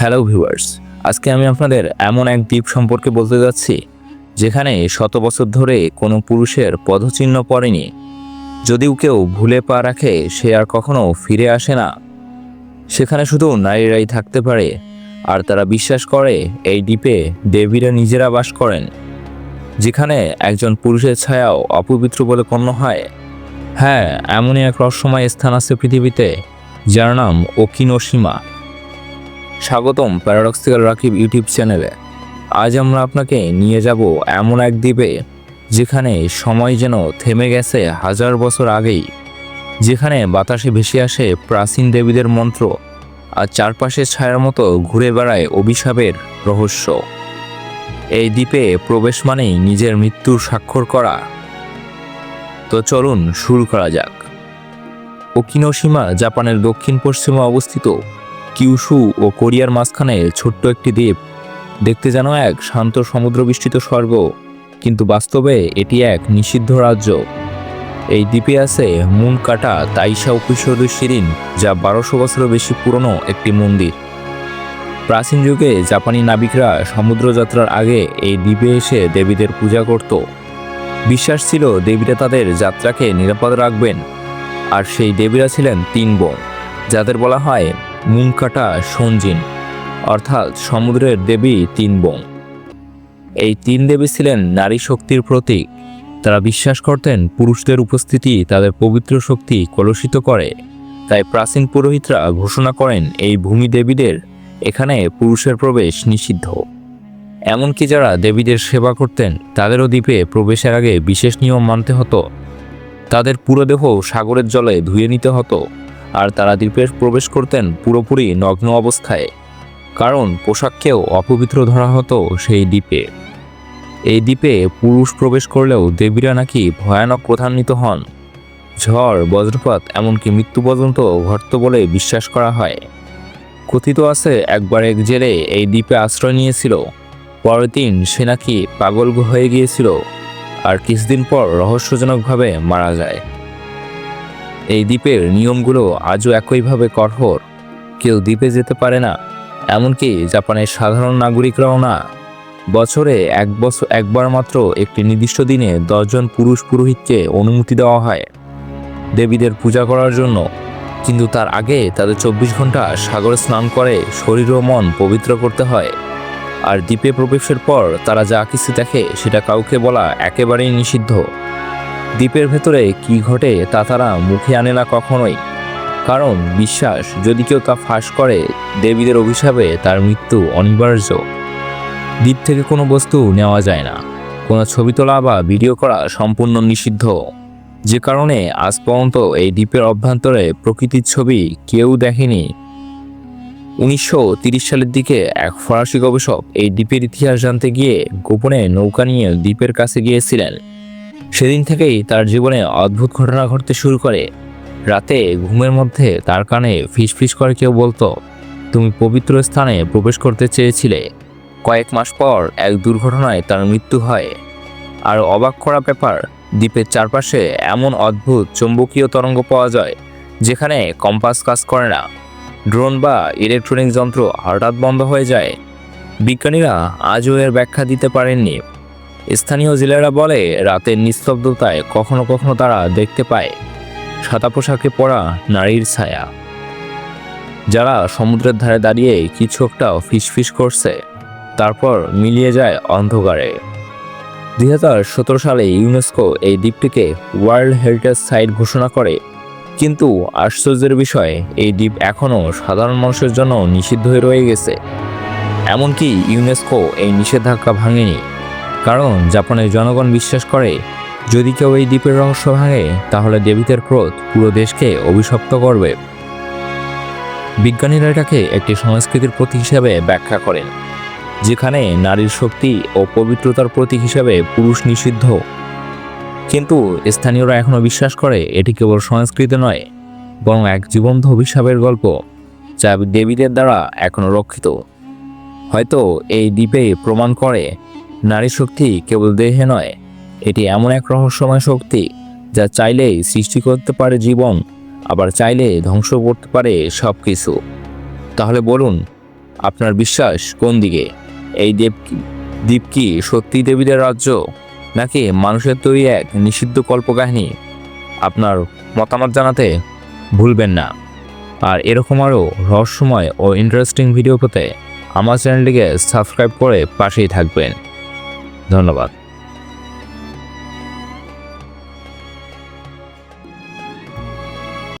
Hello viewers আজকে আমি আপনাদের এমন এক দ্বীপ সম্পর্কে বলতে যাচ্ছি, যেখানে শত বছর ধরে কোনো পুরুষের পদচিহ্ন পড়েনি। যদিও কেউ ভুলে পা রাখে, সে আর কখনো ফিরে আসে না। সেখানে শুধু নারীরাই থাকতে পারে, আর তারা বিশ্বাস করে, এই দ্বীপে দেবীরা নিজেরা বাস করেন। যেখানে একজন পুরুষের ছায়াও অপবিত্র বলে গণ্য হয়। হ্যাঁ এমনই এক রহস্যময় স্থান আছে পৃথিবীতে, যার নাম ওকিনোসীমা স্বাগতম প্যারাডক্সিক্যাল রাকিব ইউটিউব চ্যানেলে। আজ আমরা আপনাকে নিয়ে যাব এমন এক দ্বীপে, যেখানে সময় যেন থেমে গেছে হাজার বছর আগেই, যেখানে বাতাসে ভেসে আসে প্রাচীন দেবীদের মন্ত্র, আর চারপাশে ছায়ার মতো ঘুরে বেড়ায় অভিশাপের রহস্য। এই দ্বীপে প্রবেশ মানেই নিজের মৃত্যুর স্বাক্ষর করা। তো চলুন শুরু করা যাক। ওকিনোসীমা জাপানের দক্ষিণ পশ্চিমে অবস্থিত কিউশু ও কোরিয়ার মাঝখানে ছোট্ট একটি দ্বীপ। দেখতে যেন এক শান্ত সমুদ্রবিষ্টিত স্বর্গ, কিন্তু বাস্তবে এটি এক নিষিদ্ধ রাজ্য। এই দ্বীপে আছে মুন কাটা তাইশা উপসর্গ শিরিন, যা বারোশো বছরও বেশি পুরনো একটি মন্দির। প্রাচীন যুগে জাপানি নাবিকরা সমুদ্রযাত্রার আগে এই দ্বীপে এসে দেবীদের পূজা করত। বিশ্বাস ছিল দেবীরা তাদের যাত্রাকে নিরাপদ রাখবেন। আর সেই দেবীরা ছিলেন তিন বোন, যাদের বলা হয় মুনকাটা সঞ্জিন অর্থাৎ সমুদ্রের দেবী তিন বোন। এই তিন দেবী ছিলেন নারী শক্তির প্রতীক। তারা বিশ্বাস করতেন পুরুষদের উপস্থিতি তাদের পবিত্র শক্তি কলুষিত করে। তাই প্রাচীন পুরোহিতরা ঘোষণা করেন এই ভূমি দেবীদের এখানে পুরুষের প্রবেশ নিষিদ্ধ। এমনকি যারা দেবীদের সেবা করতেন, তাদেরও দ্বীপে প্রবেশের আগে বিশেষ নিয়ম মানতে হতো। তাদের পুরো দেহ সাগরের জলে ধুয়ে নিতে হতো, আর তারা দ্বীপে প্রবেশ করতেন পুরোপুরি নগ্ন অবস্থায়। কারণ পোশাককেও অপবিত্র ধরা হতো সেই দ্বীপে। এই দ্বীপে পুরুষ প্রবেশ করলেও দেবীরা নাকি ভয়ানক প্রধান্বিত হন। ঝড়, বজ্রপাত, এমনকি মৃত্যু পর্যন্ত ঘটত বলে বিশ্বাস করা হয়। কথিত আছে, একবার এক জেলে এই দ্বীপে আশ্রয় নিয়েছিল। পরের দিন সে নাকি পাগল হয়ে গিয়েছিল আর কিছুদিন পর রহস্যজনকভাবে মারা যায়। এই দ্বীপের নিয়মগুলো আজও একইভাবে কঠোর। কেউ দ্বীপে যেতে পারে না, এমনকি জাপানের সাধারণ নাগরিকরাও না। বছরে এক বছর একবার মাত্র একটি নির্দিষ্ট দিনে দশজন পুরুষ পুরোহিতকে অনুমতি দেওয়া হয়। দেবীদের পূজা করার জন্য কিন্তু তার আগে তাদের চব্বিশ ঘণ্টা সাগরে স্নান করে শরীর ও মন পবিত্র করতে হয়। আর দ্বীপে প্রবেশের পর তারা যা কিছু দেখে সেটা কাউকে বলা একেবারেই নিষিদ্ধ। দ্বীপের ভেতরে কি ঘটে তা তারা মুখে আনে না কখনোই। কারণ বিশ্বাস, যদি কেউ তা ফাঁস করে, দেবীদের অভিশাপে তার মৃত্যু অনিবার্য। দ্বীপ থেকে কোনো বস্তু নেওয়া যায় না। কোনো ছবি তোলা বা ভিডিও করা সম্পূর্ণ নিষিদ্ধ। যে কারণে আজ পর্যন্ত এই দ্বীপের অভ্যন্তরে প্রকৃতির ছবি কেউ দেখেনি। উনিশশো সালের দিকে এক ফরাসি গবেষক এই দ্বীপের ইতিহাস জানতে গিয়ে গোপনে নৌকা নিয়ে দ্বীপের কাছে গিয়েছিলেন। সেদিন থেকেই তার জীবনে অদ্ভুত ঘটনা ঘটতে শুরু করে। রাতে ঘুমের মধ্যে তার কানে ফিসফিস করে কেউ বলতো, তুমি পবিত্র স্থানে প্রবেশ করতে চেয়েছিলে। কয়েক মাস পর এক দুর্ঘটনায় তার মৃত্যু হয়। আর অবাক করা ব্যাপার দ্বীপের চারপাশে এমন অদ্ভুত চৌম্বকীয় তরঙ্গ পাওয়া যায়, যেখানে কম্পাস কাজ করে না। ড্রোন বা ইলেকট্রনিক যন্ত্র হঠাৎ বন্ধ হয়ে যায়। বিজ্ঞানীরা আজও এর ব্যাখ্যা দিতে পারেননি। স্থানীয় জেলেরা বলে, রাতের নিস্তব্ধতায় কখনো কখনো তারা দেখতে পায় সাদা পোশাকে পরা নারীর ছায়া। যারা সমুদ্রের ধারে দাঁড়িয়ে কিছু একটা ফিসফিস করছে, তারপর মিলিয়ে যায় অন্ধকারে। দুই হাজার সতেরো সালে ইউনেস্কো এই দ্বীপটিকে ওয়ার্ল্ড হেরিটেজ সাইট ঘোষণা করে। কিন্তু আশ্চর্যের বিষয়, এই দ্বীপ এখনও সাধারণ মানুষের জন্য নিষিদ্ধ হয়ে রয়ে গেছে। এমনকি ইউনেস্কো এই নিষেধাজ্ঞা ভাঙেনি। কারণ জাপানের জনগণ বিশ্বাস করে, যদি কেউ এই দ্বীপের রহস্য ভাঙে, তাহলে দেবীদের ক্রোধ পুরো দেশকে অভিশপ্ত করবে। বিজ্ঞানীরা এটাকে একটি সংস্কৃতির প্রতীক হিসেবে ব্যাখ্যা করেন। যেখানে নারীর শক্তি ও পবিত্রতার প্রতীক হিসেবে পুরুষ নিষিদ্ধ। কিন্তু স্থানীয়রা এখনও বিশ্বাস করে এটি কেবল সংস্কৃতি নয়, বরং এক জীবন্ত অভিশাপের গল্প, যা দেবীদের দ্বারা এখনও রক্ষিত। হয়তো এই দ্বীপে প্রমাণ করে নারী শক্তি কেবল দেহে নয়, এটি এমন এক রহস্যময় শক্তি যা চাইলেই সৃষ্টি করতে পারে জীবন, আবার চাইলে ধ্বংস করতে পারে সব কিছু তাহলে বলুন, আপনার বিশ্বাস কোন দিকে? এই দেব দ্বীপ কি সত্যি দেবীদের রাজ্য? নাকি মানুষের তৈরি এক নিষিদ্ধ কল্পকাহিনী? আপনার মতামত জানাতে ভুলবেন না। আর এরকম আরও রহস্যময় ও ইন্টারেস্টিং ভিডিও পেতে আমার চ্যানেলটিকে সাবস্ক্রাইব করে পাশেই থাকবেন। ধন্যবাদ।